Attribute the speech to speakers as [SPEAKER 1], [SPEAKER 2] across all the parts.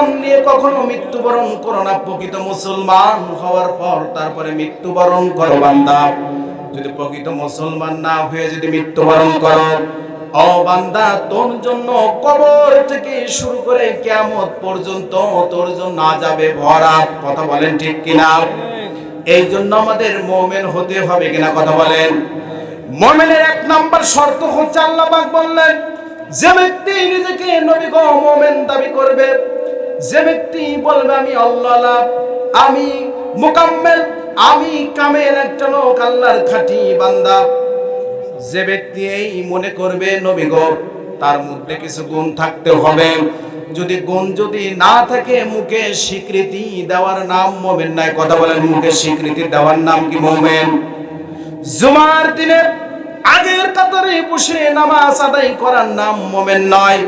[SPEAKER 1] ইমান নিয়ে কখনো মৃত্যুবরণ করো না। প্রকৃত মুসলমান হওয়ার পর তারপরে মৃত্যুবরণ করো বান্দা। যদি প্রকৃত মুসলমান না হয়ে যদি মৃত্যুবরণ করো, ও বান্দা, তোর জন্য কবর থেকে শুরু করে পর্যন্ত তোর জন্য যাবে ভরা কথা বলেন ঠিক কিনা? এই জন্য আমাদের মোমেন হতে হবে কিনা কথা বলেন। মোমেনের এক নাম্বার শর্ত হচ্ছে আল্লাহ বললেন, যে ব্যক্তি নিজেকে নবী মোমেন দাবি করবে যে ব্যক্তি বলবে আমি আল্লাহ আমি মোকাম্মেল, আমি কামেল একটা লোক, আল্লাহর খাঁটি বান্দা। যে ব্যক্তি এই মনে করবে, নবী গো, তার মধ্যে কিছু গুণ থাকতে হবে। যদি গুণ যদি না থাকে, মুখে স্বীকৃতি দেওয়ার নাম মোমেন নাই। কথা বলেন, মুখে স্বীকৃতি দেওয়ার নাম কি মোমেন? জুমার দিনে আগের কাতারে বসে নামাজ আদায় করার নাম মোমেন নয়।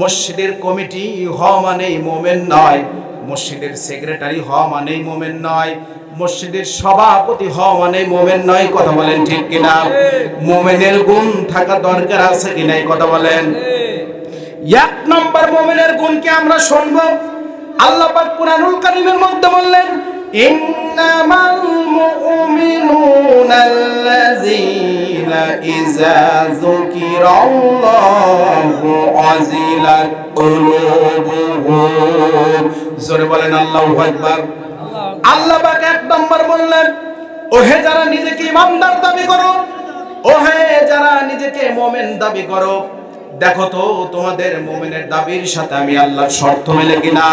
[SPEAKER 1] মসজিদের কমিটি হওয়া মানেই মোমেন নয়, মসজিদের সেক্রেটারি হওয়া মানেই মোমেন নয়, মসজিদের সভাপতি হওয়া মানে মোমেন নয়, কথা বলেন ঠিক কিনা? মোমেনের গুণ থাকা দরকার আছে কিনা কথা বলেন। এক নম্বর মোমেনের গুণকে আমরা শুনব? আল্লাহ পাক কুরআনুল কারীমের মধ্যে বললেন, ইন্নামাল মুমিনুনা আল্লাযীনা ইযা যুকিরাল্লাহু ওয়াজিলাত কুলুবুহুম জোরে বলেন, আল্লাহু আকবার। আল্লাহ পাক এক নম্বর বললেন, ওহে যারা নিজেকে ইমানদার দাবি করো, ওহে যারা নিজেকে মোমেন দাবি করো, দেখো তো তোমাদের মোমেনের দাবির সাথে আমি আল্লাহর শর্ত মেলে কিনা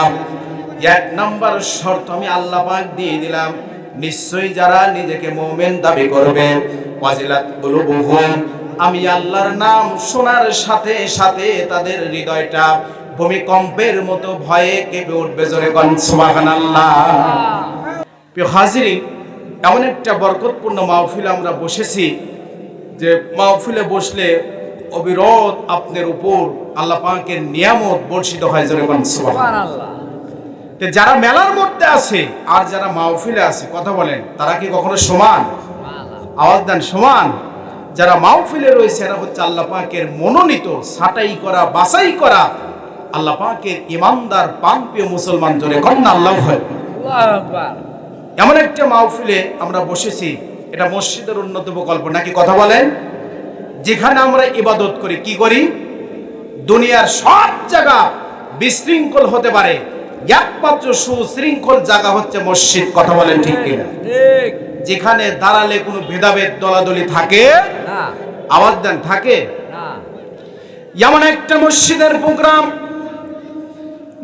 [SPEAKER 1] এক নম্বর শর্ত আমি আল্লাহ পাক দিয়ে দিলাম, নিশ্চয়ই যারা নিজেকে মোমেন দাবি করবে ওয়াজিলাত কুলুবুহুম। আমি আল্লাহর নাম শোনার সাথে সাথে তাদের হৃদয়টা ভূমিকম্পের মতো ভয়ে কেঁপে উঠবে জোরে গন সুবহানাল্লাহ। প্রিয় হাজিরিন, এমন একটা বরকতপূর্ণ মাহফিলে আমরা বসেছি যে মাহফিলে বসলে অবিরত আপনার উপর আল্লাহ পাকের নিয়ামত বর্ষিত হয় জোরে তো যারা মেলার মধ্যে আছে আর যারা মাহফিলে আছে, কথা বলেন, তারা কি কখনো সমান? আওয়াজ দেন সমান। যারা মাহফিলে রয়েছে, এরা হচ্ছে আল্লাহ পাকের মনোনীত, ছাটাই করা, বাছাই করা। আল্লাহ পাকের ইমানদার পাম্পীয় মুসলমান জোরে কন্যা আল্লাহ হয় এমন একটা মাহফিলে আমরা বসেছি, এটা মসজিদের উন্নত প্রকল্প নাকি কথা বলেন? যেখানে আমরা ইবাদত করি, কি করি? দুনিয়ার সব জায়গা বিশৃঙ্খল হতে পারে, একমাত্র সুশৃঙ্খল জায়গা হচ্ছে মসজিদ, কথা বলেন ঠিক কিনা? যেখানে দাঁড়ালে কোনো ভেদাভেদ দলাদলি থাকে আওয়াজ দেন থাকে। এমন একটা মসজিদের প্রোগ্রাম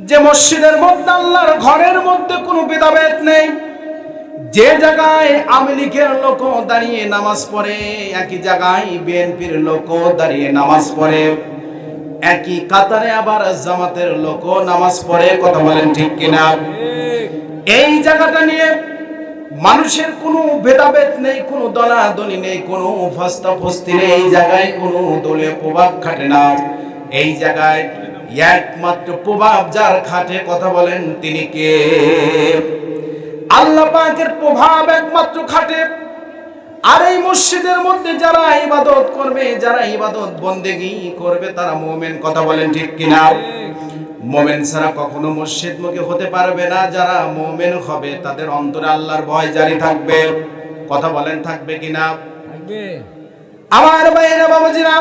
[SPEAKER 1] যে মসজিদের মধ্যে আল্লাহর ঘরের মধ্যে কোনো ভেদাভেদ নেই। যে জায়গায় আওয়ামী লীগের লোক দাঁড়িয়ে নামাজ পড়ে একই জায়গায় বিএনপির লোক দাঁড়িয়ে নামাজ পড়ে। একই কাতারে আবার জামাতের লোক নামাজ পড়ে কথা বলেন ঠিক কিনা? এই জায়গাটা নিয়ে মানুষের কোনো ভেদাভেদ নেই, কোনো দলাদলি নেই, কোনো ফাস্তা ফস্তি নেই। এই জায়গায় কোনো দলীয় প্রভাব খাটে না। এই জায়গায় একমাত্র প্রভাব যার খাটে, কথা বলেন তিনি কে? আল্লাহ পাকের প্রভাব একমাত্র খাটে। আর এই মসজিদের মধ্যে যারা ইবাদত করবে, যারা ইবাদত বন্দেগি করবে, তারা মোমেন, কথা বলেন ঠিক কিনা? মোমেন ছাড়া কখনো মসজিদ মুখে হতে পারবে না। যারা মোমেন হবে তাদের অন্তরে আল্লাহর ভয় জারি থাকবে। কথা বলেন থাকবে কিনা? আমার ভাইয়েরা বাবাজিরা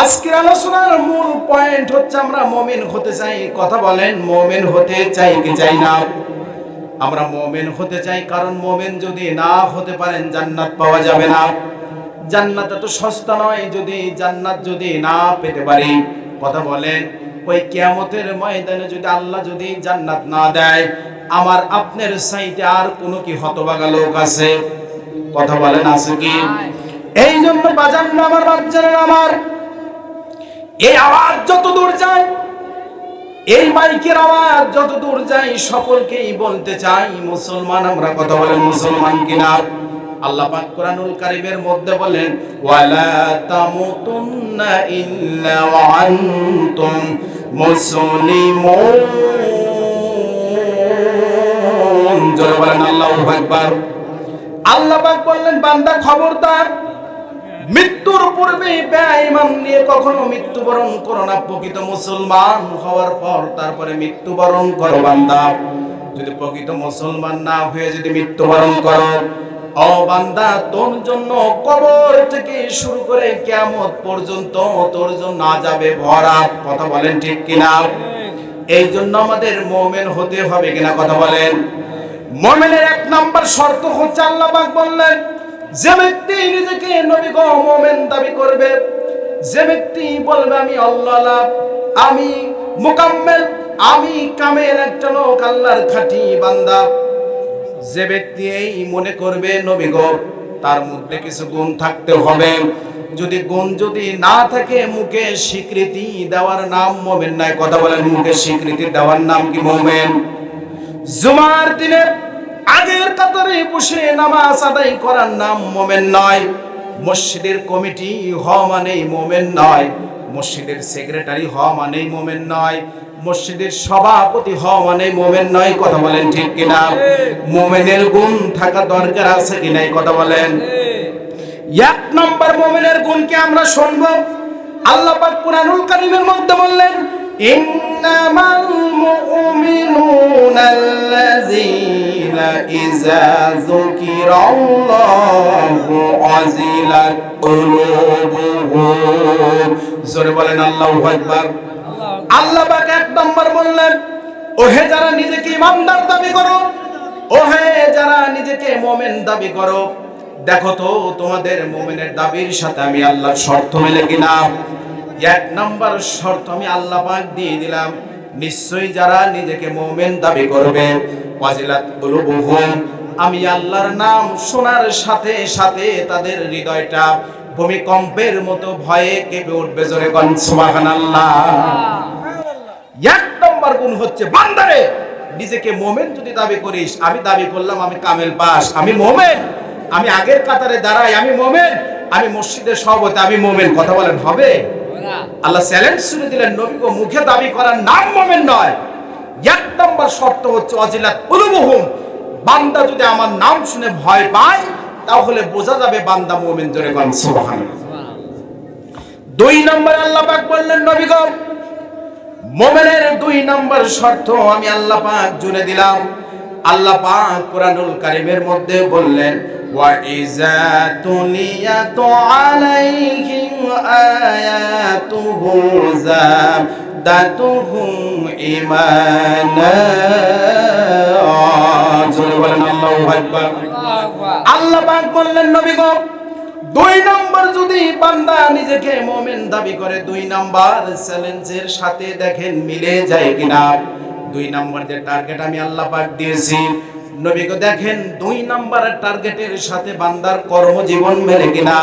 [SPEAKER 1] আজকের আলোচনার মূল পয়েন্ট হচ্ছে আমরা মোমেন হতে চাই। কথা বলেন মোমেন হতে চাই কি চাই না? আমরা মোমেন হতে চাই কারণ মোমেন যদি না হতে পারেন জান্নাত পাওয়া যাবে না। জান্নাত এত সস্তা নয় যদি জান্নাত যদি না পেতে পারি। কথা বলেন ওই কিয়ামতের ময়দানে যদি আল্লাহ যদি জান্নাত না দেয়, আমার আপনার সাইটে আর কোনো কি হতবাগা লোক আছে? কথা বলেন, আছে কি? এই জন্য বাজান আমার বাচ্চারা আমার। এই আওয়াজ যত দূর যায়, এই মাইকের আওয়াজ যত দূর যায়, সকলকেই বলতে চাই, মুসলমান, আমরা কথা বলেন মুসলমান কিনা? আল্লাহ পাক কোরআনুল কারীমের মধ্যে বলেন, ওয়ালা তামুতুন্না ইল্লা ওয়া আনতুম মুসলিমুন। জোরে বলেন আল্লাহু আকবার। আল্লাহ পাক বললেন, বান্দা, খবরদার, মৃত্যুর পূর্বে বেঈমান নিয়ে কখনো মৃত্যুবরণ করো না। প্রকৃত মুসলমান হওয়ার পর তারপরে মৃত্যুবরণ করো বান্দা। যদি প্রকৃত মুসলমান না হয়ে যদি মৃত্যুবরণ করো ও বান্দা, তোর জন্য কবর থেকে শুরু করে কিয়ামত পর্যন্ত তোর জন্য না যাবে ভরা। কথা বলেন ঠিক কিনা? এই জন্য আমাদের মোমেন হতে হবে কিনা কথা বলেন। মোমেনের এক নাম্বার শর্ত হচ্ছে আল্লাহ পাক বললেন, যে ব্যক্তি নিজেকে নবী গো মোমেন দাবি করবে, যে ব্যক্তি বলবে, আমি আল্লাহ আমি মুকাম্মেল, আমি কামেল একটা লোক, আল্লাহর খাঁটি বান্দা। যে ব্যক্তি এই মনে করবে, নবী গো, তার মধ্যে কিছু গুণ থাকতে হবে। যদি গুণ যদি না থাকে, মুখে স্বীকৃতি দেওয়ার নাম মোমেন নাই। কথা বলেন, মুখে স্বীকৃতি দেওয়ার নাম কি মোমেন? জুমার দিনে আগের কাতারে বসে নামাজ আদায় করার নাম মোমেন নয়। মসজিদের কমিটি হওয়া মানেই মোমেন নয়। মসজিদের সেক্রেটারি হওয়া মানেই মোমেন নয়। মসজিদের সভাপতি হওয়া মানে মোমেন নয়, কথা বলেন ঠিক কিনা? মোমেনের গুণ থাকা দরকার আছে কিনা কথা বলেন। এক নম্বর মোমেনের গুণকে আমরা শুনব? আল্লাহ পাক কুরআনুল কারীমের মধ্যে বললেন, ইন্নামাল মুমিনুনা আল্লাযীনা ইযা যুকিরাল্লাহু ওয়াজিলাত কুলুবুহুম। জোরে বলেন আল্লাহু আকবার। আল্লাহ পাক এক নম্বর বললেন, ওহে যারা নিজেকে ইমানদার দাবি করো, ওহে যারা নিজেকে মোমেন দাবি করো, দেখো তো তোমাদের মোমেনের দাবির সাথে আমি আল্লাহর শর্ত মেলে কিনা? এক নম্বর শর্ত আমি আল্লাহ পাক দিয়ে দিলাম, নিশ্চয়ই যারা নিজেকে মোমেন দাবি করবে, ওয়াজিলাত আমি আল্লাহর নাম শোনার সাথে সাথে তাদের হৃদয়টা ভূমিকম্পের মতো ভয়ে কেঁপে উঠবে জোরে গন সুবহানাল্লাহ। এক নম্বর গুণ হচ্ছে বান্দারে। নিজেকে মোমেন যদি দাবি করিস আমি দাবি করলাম আমি কামেল পাস। আমি মোমেন। আমি আগের কাতারে দাঁড়াই আমি মোমেন। আমি মসজিদের সভাপতি আমি মোমেন। কথা বলেন হবে? আল্লাহ চ্যালেঞ্জ শুনে দিলেন নবী গো মুখে দাবি করার নাম মোমেন নয়। এক নম্বর শর্ত হচ্ছে অজিলাত উলুবহুম বান্দা যদি আমার নাম শুনে ভয় পায় তাহলে বোঝা যাবে বান্দা মোমেন জোরে গান দুই নম্বর আল্লাহ পাক বললেন নবী গো মোমেনের দুই নম্বর শর্ত আমি আল্লাহ পাক জুড়ে দিলাম। আল্লাহ পাক কোরআনুল কারিমের মধ্যে বললেন আল্লাহ পাক বললেন নবী গো দুই নাম্বার যদি বান্দা নিজেকে মোমেন দাবি করে, দুই নাম্বার চ্যালেঞ্জের সাথে দেখেন মিলে যায় কিনা। দুই নাম্বার যে টার্গেট আমি আল্লাহ পাক দিয়েছি নবীকে দেখেন দুই নাম্বারের টার্গেটের সাথে বান্দার কর্মজীবন মেলে কিনা।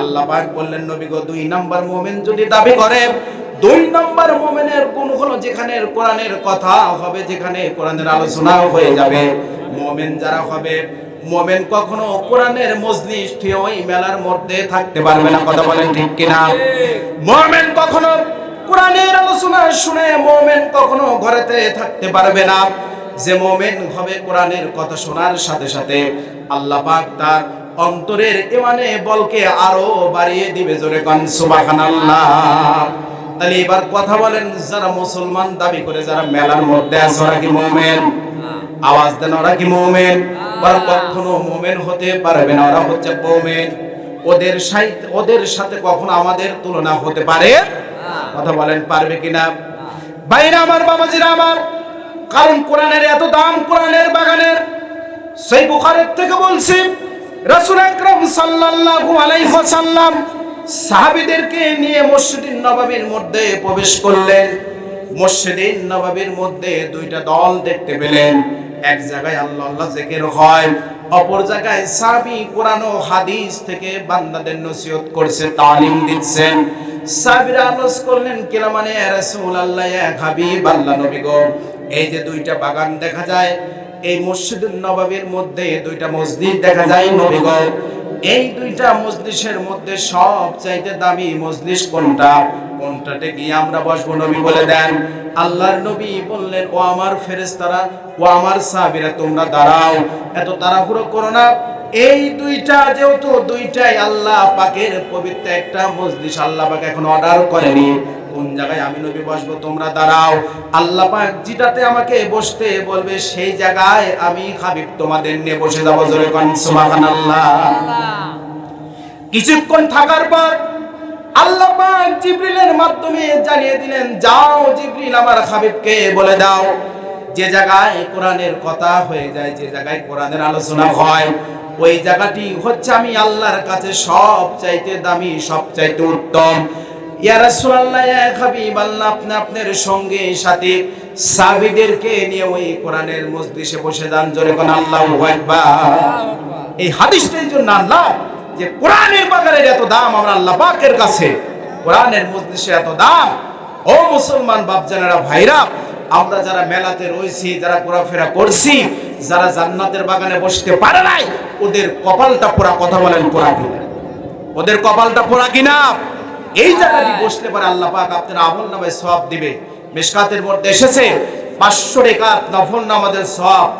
[SPEAKER 1] আল্লাহ পাক বললেন নবী গো দুই নাম্বার মোমেন যদি দাবি করে, দুই নাম্বার মোমেনের কোন হলো যেখানে কোরআনের কথা হবে, যেখানে কোরআনের আলোচনা হয়ে যাবে। মোমেন যারা হবে মোমেন কখনো কোরআনের মজলিস ওই মেলার মধ্যে থাকতে পারবে না, কথা বলেন ঠিক কিনা? মোমেন কখনো কোরআনের আলোচনা শুনে মোমেন কখনো ঘরেতে থাকতে পারবে না। যে মোমেন হবে কোরআনের কথা শোনার সাথে সাথে আল্লাহ পাক তার অন্তরের ইমানে বলকে আরও বাড়িয়ে দিবে জোরে কান, সুবহানাল্লাহ। তাহলে এবার কথা বলেন, যারা মুসলমান দাবি করে যারা মেলার মধ্যে আছে, ওরা কি মোমেন? আওয়াজ দেন ওরা কি মোমেন? ওরা কখনো মোমেন হতে পারবে না, ওরা হচ্ছে মোমেন। ওদের ওদের সাথে কখনো আমাদের তুলনা হতে পারে কথা বলেন, পারবে কিনা? বাইরে আমার বাবাজিরা আমার, কারণ কোরআনের এত দাম কোরআনের বাগানের। সেই বুখারের থেকে বলছি, রাসূল আকরাম সাল্লাল্লাহু আলাইহি ওয়াসাল্লাম সাহাবীদেরকে নিয়ে মসজিদুন নববীর মধ্যে প্রবেশ করলেন। মসজিদিন নবাবের মধ্যে দুইটা দল দেখতে পেলেন। এক জায়গায় আল্লাহ আল্লাহ জিকির হয়। অপর জায়গায় সাবি কোরআন ও হাদিস থেকে বান্দাদের নসিহত করছে, তালিম দিচ্ছেন সাবিরা আলোচ করলেন, কিনা মানে রাসূল আল্লাহ এক হাবিব, আল্লাহ নবী গো। এই যে দুইটা বাগান দেখা যায়, এই মসজিদুন নবাবের মধ্যে দুইটা মসজিদ দেখা যায়, নবী গো। এই দুইটা মজলিসের মধ্যে সব চাইতে দামি মজলিস কোনটা? কোনটাতে গিয়ে আমরা বসবো? নবী বলে দেন, আল্লাহর নবী বললেন, ও আমার ফেরেশতারা, ও আমার সাহাবীরা, তোমরা দাঁড়াও, এত তাড়াহুড়ো করো না। এই দুইটা যেহেতু দুইটাই আল্লাহ পাকের পবিত্র একটা মজলিস, আল্লাহ পাক এখন অর্ডার করেনি। কোন জায়গায় আমি নবী বসবো, তোমরা দাঁড়াও। আল্লাহ পাক যেটাতে আমাকে বসতে বলবে, সেই জায়গায় আমি হাবিব তোমাদের নিয়ে বসে যাব। জোরে কোন, সুবহানাল্লাহ। কিছুক্ষণ থাকার পর আল্লাহ পাক জিবরিলের মাধ্যমে জানিয়ে দিলেন, যাও জিবরিল আমার হাবিবকে বলে দাও। যে জায়গায় কোরআনের কথা হয়ে যায়, যে জায়গায় কোরআনের আলোচনা হয়, ওই জায়গাটি হচ্ছে আমি আল্লাহর কাছে সব চাইতে দামি সব চাইতে উত্তম। ইয়া রাসূলুল্লাহ, ইয়া হাবিব, আল্লাহ আপনি আপনার সঙ্গে, সাথে, সাহাবীদেরকে নিয়ে ওই কোরআনের মজলিসে বসে যান। জোরে কোন আল্লাহু আকবার। এই হাদিসটার জন্য আল্লাহ যে কোরআনের বাগানের এত দাম, আমরা আল্লাহ পাকের কাছে কোরআনের মজলিসে এত দাম। ও মুসলমান বাপজানেরা, ভাইরা, আমরা যারা মেলাতে রয়েছি, যারা ঘোরাফেরা করছি, যারা জান্নাতের বাগানে বসতে পারে নাই, ওদের কপালটা পোড়া কথা বলেন পোড়া কিনা? ওদের কপালটা পোড়া কিনা? এই জায়গাটি বসলে পরে আল্লাহ পাক আপনার আমল নামে সব দিবে। মেশকাতের মধ্যে এসেছে, পাঁচশো রেখাত নফল নামাজের সব